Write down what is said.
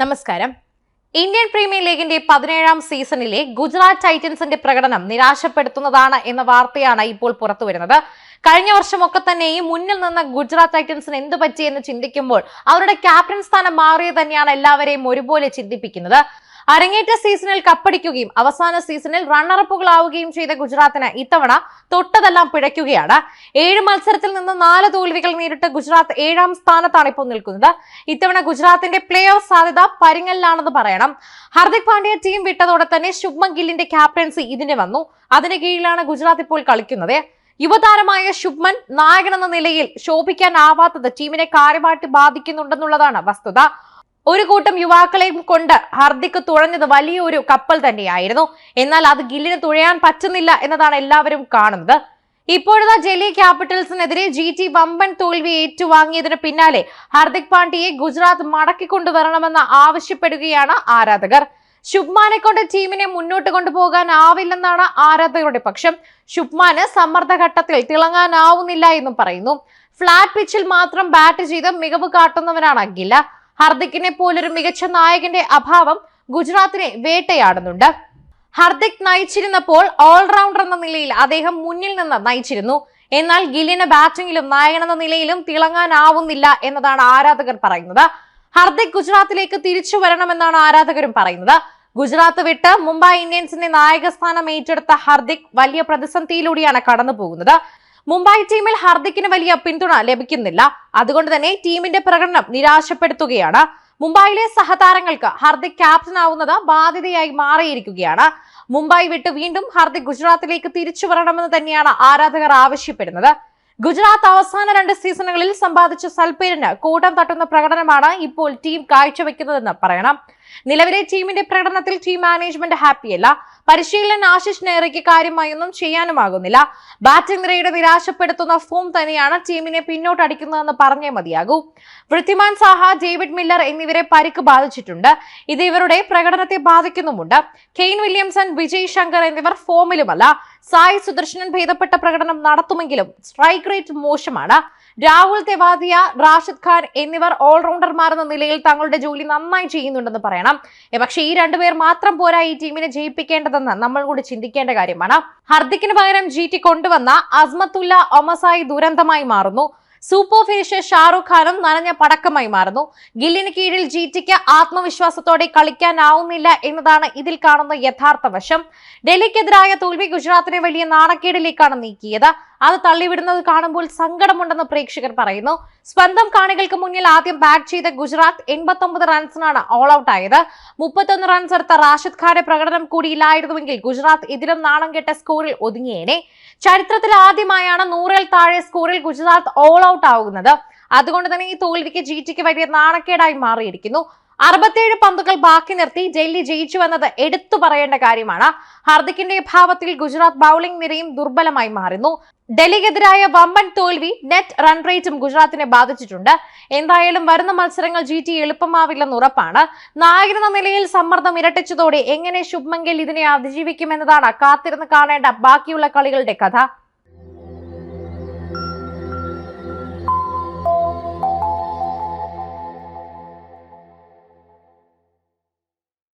നമസ്കാരം. Indian premier ലീഗിന്റെ പതിനേഴാം സീസണിലെ ഗുജറാത്ത് ടൈറ്റൻസിന്റെ പ്രകടനം നിരാശപ്പെടുത്തുന്നതാണ് എന്ന വാർത്തയാണ് ഇപ്പോൾ പുറത്തുവരുന്നത്. കഴിഞ്ഞ വർഷമൊക്കെ തന്നെ ഈ മുന്നിൽ നിന്ന് ഗുജറാത്ത് ടൈറ്റൻസിന് എന്ത് പറ്റിയെന്ന് ചിന്തിക്കുമ്പോൾ അവരുടെ ക്യാപ്റ്റൻ സ്ഥാനം മാറിയത് തന്നെയാണ് എല്ലാവരെയും ഒരുപോലെ ചിന്തിപ്പിക്കുന്നത്. അരങ്ങേറ്റ സീസണിൽ കപ്പടിക്കുകയും അവസാന സീസണിൽ റണ്ണറപ്പുകളാവുകയും ചെയ്ത ഗുജറാത്തിന് ഇത്തവണ തൊട്ടതെല്ലാം പിഴയ്ക്കുകയാണ്. ഏഴ് മത്സരത്തിൽ നിന്ന് നാല് തോൽവികൾ നേരിട്ട് ഗുജറാത്ത് ഏഴാം സ്ഥാനത്താണ് ഇപ്പോൾ നിൽക്കുന്നത്. ഇത്തവണ ഗുജറാത്തിന്റെ പ്ലേ ഓഫ് സാധ്യത പരിങ്ങലിലാണെന്ന് പറയണം. ഹർദിക് പാണ്ഡ്യ ടീം വിട്ടതോടെ തന്നെ ശുഭ്മൻ ഗില്ലിന്റെ ക്യാപ്റ്റൻസി ഇതിന് വന്നു. അതിന് കീഴിലാണ് ഗുജറാത്ത് ഇപ്പോൾ കളിക്കുന്നത്. യുവതാരമായ ശുഭ്മൻ നായകനെന്ന നിലയിൽ ശോഭിക്കാനാവാത്തത് ടീമിനെ കാര്യമായിട്ട് ബാധിക്കുന്നുണ്ടെന്നുള്ളതാണ് വസ്തുത. ഒരു കൂട്ടം യുവാക്കളെയും കൊണ്ട് ഹർദിക്ക് തുഴഞ്ഞത് വലിയൊരു കപ്പൽ തന്നെയായിരുന്നു. എന്നാൽ അത് ഗില്ലിന് തുഴയാൻ പറ്റുന്നില്ല എന്നതാണ് എല്ലാവരും കാണുന്നത്. ഇപ്പോഴത്തെ ഡൽഹി ക്യാപിറ്റൽസിനെതിരെ ജി ടി വമ്പൻ തോൽവി ഏറ്റുവാങ്ങിയതിന് പിന്നാലെ ഹാർദിക് പാണ്ഡ്യയെ ഗുജറാത്ത് മടക്കിക്കൊണ്ടുവരണമെന്ന് ആവശ്യപ്പെടുകയാണ് ആരാധകർ. ശുഭ്മാനെ കൊണ്ട് ടീമിനെ മുന്നോട്ട് കൊണ്ടുപോകാൻ ആവില്ലെന്നാണ് ആരാധകരുടെ പക്ഷം. ശുഭ്മാന് സമ്മർദ്ദഘട്ടത്തിൽ തിളങ്ങാനാവുന്നില്ല എന്നും പറയുന്നു. ഫ്ലാറ്റ് പിച്ചിൽ മാത്രം ബാറ്റ് ചെയ്ത് മികവ് കാട്ടുന്നവനാണ് ഗില്ല. ഹർദിക്കിനെ പോലൊരു മികച്ച നായകന്റെ അഭാവം ഗുജറാത്തിനെ വേട്ടയാടുന്നുണ്ട്. ഹർദിക് നയിച്ചിരുന്നപ്പോൾ ഓൾറൗണ്ടർ എന്ന നിലയിൽ അദ്ദേഹം മുന്നിൽ നിന്ന് നയിച്ചിരുന്നു. എന്നാൽ ഗില്ലിന് ബാറ്റിംഗിലും നായകനെന്ന നിലയിലും തിളങ്ങാനാവുന്നില്ല എന്നതാണ് ആരാധകർ പറയുന്നത്. ഹർദിക് ഗുജറാത്തിലേക്ക് തിരിച്ചു വരണമെന്നാണ് ആരാധകരും പറയുന്നത്. ഗുജറാത്ത് വിട്ട് മുംബൈ ഇന്ത്യൻസിന്റെ നായകസ്ഥാനം ഏറ്റെടുത്ത ഹർദിക് വലിയ പ്രതിസന്ധിയിലൂടെയാണ് കടന്നു പോകുന്നത് മുംബൈ ടീമിൽ ഹാർദിക്കിന് വലിയ പിന്തുണ ലഭിക്കുന്നില്ല. അതുകൊണ്ട് തന്നെ ടീമിന്റെ പ്രകടനം നിരാശപ്പെടുത്തുകയാണ്. മുംബൈയിലെ സഹതാരങ്ങൾക്ക് ഹാർദിക് ക്യാപ്റ്റൻ ആവുന്നത് ബാധ്യതയായി മാറിയിരിക്കുകയാണ്. മുംബൈ വിട്ട് വീണ്ടും ഹാർദിക് ഗുജറാത്തിലേക്ക് തിരിച്ചു വരണമെന്ന് തന്നെയാണ് ആരാധകർ ആവശ്യപ്പെടുന്നത്. ഗുജറാത്ത് അവസാന രണ്ട് സീസണുകളിൽ സമ്പാദിച്ച സൽപേരിന് കൂട്ടം തട്ടുന്ന പ്രകടനമാണ് ഇപ്പോൾ ടീം കാഴ്ചവെക്കുന്നതെന്ന് പറയണം. നിലവിലെ ടീമിന്റെ പ്രകടനത്തിൽ ടീം മാനേജ്മെന്റ് ഹാപ്പിയല്ല. പരിശീലകൻ ആശിഷ് നെഹ്റയ്ക്ക് കാര്യമായൊന്നും ചെയ്യാനുമാകുന്നില്ല. ബാറ്റിംഗ് നിരയുടെ നിരാശപ്പെടുത്തുന്ന ഫോം തന്നെയാണ് ടീമിനെ പിന്നോട്ടടിക്കുന്നതെന്ന് പറഞ്ഞേ മതിയാകൂ. വൃത്തിമാൻ സാഹ ഡേവിഡ് മില്ലർ എന്നിവരെ പരിക്ക് ബാധിച്ചിട്ടുണ്ട്. ഇത് ഇവരുടെ പ്രകടനത്തെ ബാധിക്കുന്നുമുണ്ട്. കെയിൻ വില്യംസൺ വിജയ് ശങ്കർ എന്നിവർ ഫോമിലുമല്ല. സായി സുദർശനൻ ഭേദപ്പെട്ട പ്രകടനം നടത്തുമെങ്കിലും സ്ട്രൈക്ക് റേറ്റ് മോശമാണ്. രാഹുൽ തെവാദിയ റാഷിദ് ഖാൻ എന്നിവർ ഓൾറൗണ്ടർമാർ എന്ന നിലയിൽ തങ്ങളുടെ ജോലി നന്നായി ചെയ്യുന്നുണ്ടെന്ന് പറയണം. പക്ഷേ ഈ രണ്ടുപേർ മാത്രം പോരാ ഈ ടീമിനെ ജയിപ്പിക്കേണ്ടതെന്ന് നമ്മൾ കൂടി ചിന്തിക്കേണ്ട കാര്യമാണ്. ഹർദിക്കിന് പകരം ജി കൊണ്ടുവന്ന അസ്മത്തുല്ല ഒമസായി ദുരന്തമായി മാറുന്നു. സൂപ്പർ ഫിനിഷർ ഷാറുഖ് ഖാനും നനഞ്ഞ പടക്കമായി മാറുന്നു. ഗില്ലിന് കീഴിൽ ജി ടിക്ക് ആത്മവിശ്വാസത്തോടെ കളിക്കാനാവുന്നില്ല എന്നതാണ് ഇതിൽ കാണുന്ന യഥാർത്ഥ വശം. ഡൽഹിക്കെതിരായ തോൽവി ഗുജറാത്തിനെ വലിയ നാണക്കേടിലേക്കാണ് നീക്കിയത്. അത് തള്ളിവിടുന്നത് കാണുമ്പോൾ സങ്കടമുണ്ടെന്ന് പ്രേക്ഷകർ പറയുന്നു. സ്വന്തം കാണികൾക്ക് മുന്നിൽ ആദ്യം ബാറ്റ് ചെയ്ത ഗുജറാത്ത് എൺപത്തൊമ്പത് റൺസിനാണ് ഓൾ ഔട്ട് ആയത്. മുപ്പത്തൊന്ന് റൺസ് എടുത്ത റാഷിദ് ഖാന്റെ പ്രകടനം കൂടിയില്ലായിരുന്നുവെങ്കിൽ ഗുജറാത്ത് ഇതിലും നാണം കെട്ട സ്കോറിൽ ഒതുങ്ങിയേനെ. ചരിത്രത്തിൽ ആദ്യമായാണ് നൂറിൽ താഴെ സ്കോറിൽ ഗുജറാത്ത് ഓൾ ഔട്ട് ആകുന്നത് അതുകൊണ്ട് തന്നെ ഈ തോൽവിക്ക് ജി ടിക്ക് വലിയ നാണക്കേടായി മാറിയിരിക്കുന്നു. അറുപത്തിയേഴ് പന്തുകൾ ബാക്കി നിർത്തി ഡൽഹി ജയിച്ചു എന്നത് എടുത്തു പറയേണ്ട കാര്യമാണ്. ഹാർദിക്കിന്റെ ഭാവത്തിൽ ഗുജറാത്ത് ബൌളിംഗ് നിരയും ദുർബലമായി മാറുന്നു. ഡൽഹിക്കെതിരായ വമ്പൻ തോൽവി നെറ്റ് റൺ റേറ്റും ഗുജറാത്തിനെ ബാധിച്ചിട്ടുണ്ട്. എന്തായാലും വരുന്ന മത്സരങ്ങൾ ജി ടി എളുപ്പമാവില്ലെന്ന് ഉറപ്പാണ്. നായകനെന്ന നിലയിൽ സമ്മർദ്ദം ഇരട്ടിച്ചതോടെ എങ്ങനെ ശുഭ്മൻ ഗിൽ ഇതിനെ അതിജീവിക്കുമെന്നതാണ് കാത്തിരുന്ന് കാണേണ്ട ബാക്കിയുള്ള കളികളുടെ കഥ.